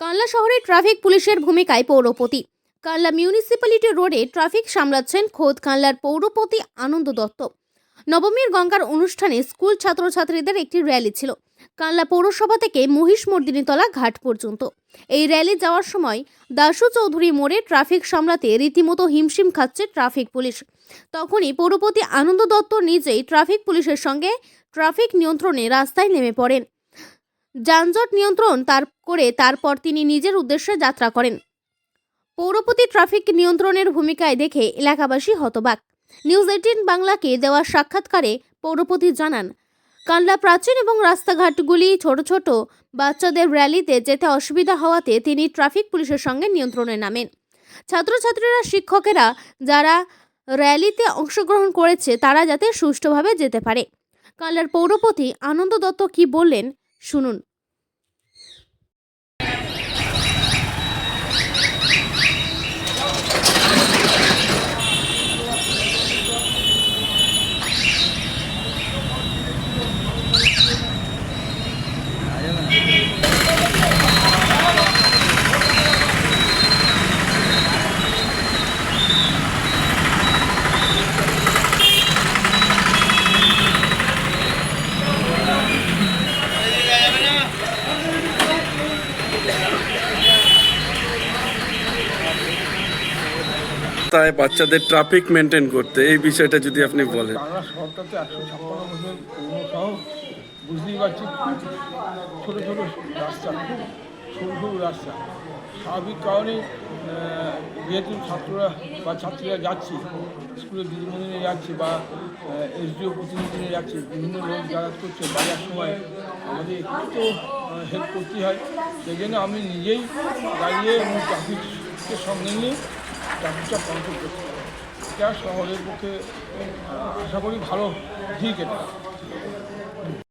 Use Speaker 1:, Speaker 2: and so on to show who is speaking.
Speaker 1: কানলা শহরে ট্রাফিক পুলিশের ভূমিকায় পৌরপতি। কানলা মিউনিসিপ্যালিটি রোডে ট্রাফিক সামলাচ্ছেন খোদ কানলার পৌরপতি আনন্দ দত্ত। নবমীর গঙ্গার অনুষ্ঠানে স্কুল ছাত্রছাত্রীদের একটি র্যালি ছিল। কানলা পৌরসভা থেকে মহিষমর্দিনীতলা ঘাট পর্যন্ত। এই র্যালি যাওয়ার সময় দাসু চৌধুরী মোড়ে ট্রাফিক সামলাতে রীতিমতো হিমশিম খাচ্ছে ট্রাফিক পুলিশ। তখনই পৌরপতি আনন্দ দত্ত নিজেই ট্রাফিক পুলিশের সঙ্গে ট্রাফিক নিয়ন্ত্রণে রাস্তায় নেমে পড়েন। যানজট নিয়ন্ত্রণ তার করে তারপর তিনি নিজের উদ্দেশ্যে যাত্রা করেন। পৌরপতি ট্রাফিক নিয়ন্ত্রণের ভূমিকায় দেখে এলাকাবাসী হতবাক। নিউজ এইটিন বাংলাকে দেওয়া সাক্ষাৎকারে পৌরপতি জানান কানলা প্রাচীন এবং রাস্তাঘাটগুলি ছোট ছোট বাচ্চাদের র্যালিতে যেতে অসুবিধা হওয়াতে তিনি ট্রাফিক পুলিশের সঙ্গে নিয়ন্ত্রণে নামেন। ছাত্রছাত্রীরা, শিক্ষকেরা যারা র্যালিতে অংশগ্রহণ করেছে তারা যাতে সুষ্ঠুভাবে যেতে পারে। কানলার পৌরপতি আনন্দ দত্ত কি বললেন শুনুন।
Speaker 2: তাই বাচ্চাদের ট্রাফিক মেনটেন করতে এই বিষয়টা যদি আপনি বলেন।
Speaker 3: বাংলা শহরটাতে একশো ছাপ্পান্ন বুঝতেই পারছি রাস্তা সরু রাস্তা। স্বাভাবিক কারণে যেহেতু ছাত্ররা বা ছাত্রীরা যাচ্ছে, স্কুলে দিদিমণি যাচ্ছে বা এসডিও প্রতিনিধি নিয়ে যাচ্ছে, বিভিন্ন লোক যাতায়াত করছে বাজার সময়, আমাদের একটু তো হেল্প করতেই হয়। সেই জন্য আমি নিজেই দাঁড়িয়ে এবং ট্রাফিককে সঙ্গে নিয়ে ট্রাফিকটা কন্ট্রোল করতে এটা শহরের পক্ষে আশা করি ভালো দিক এটা।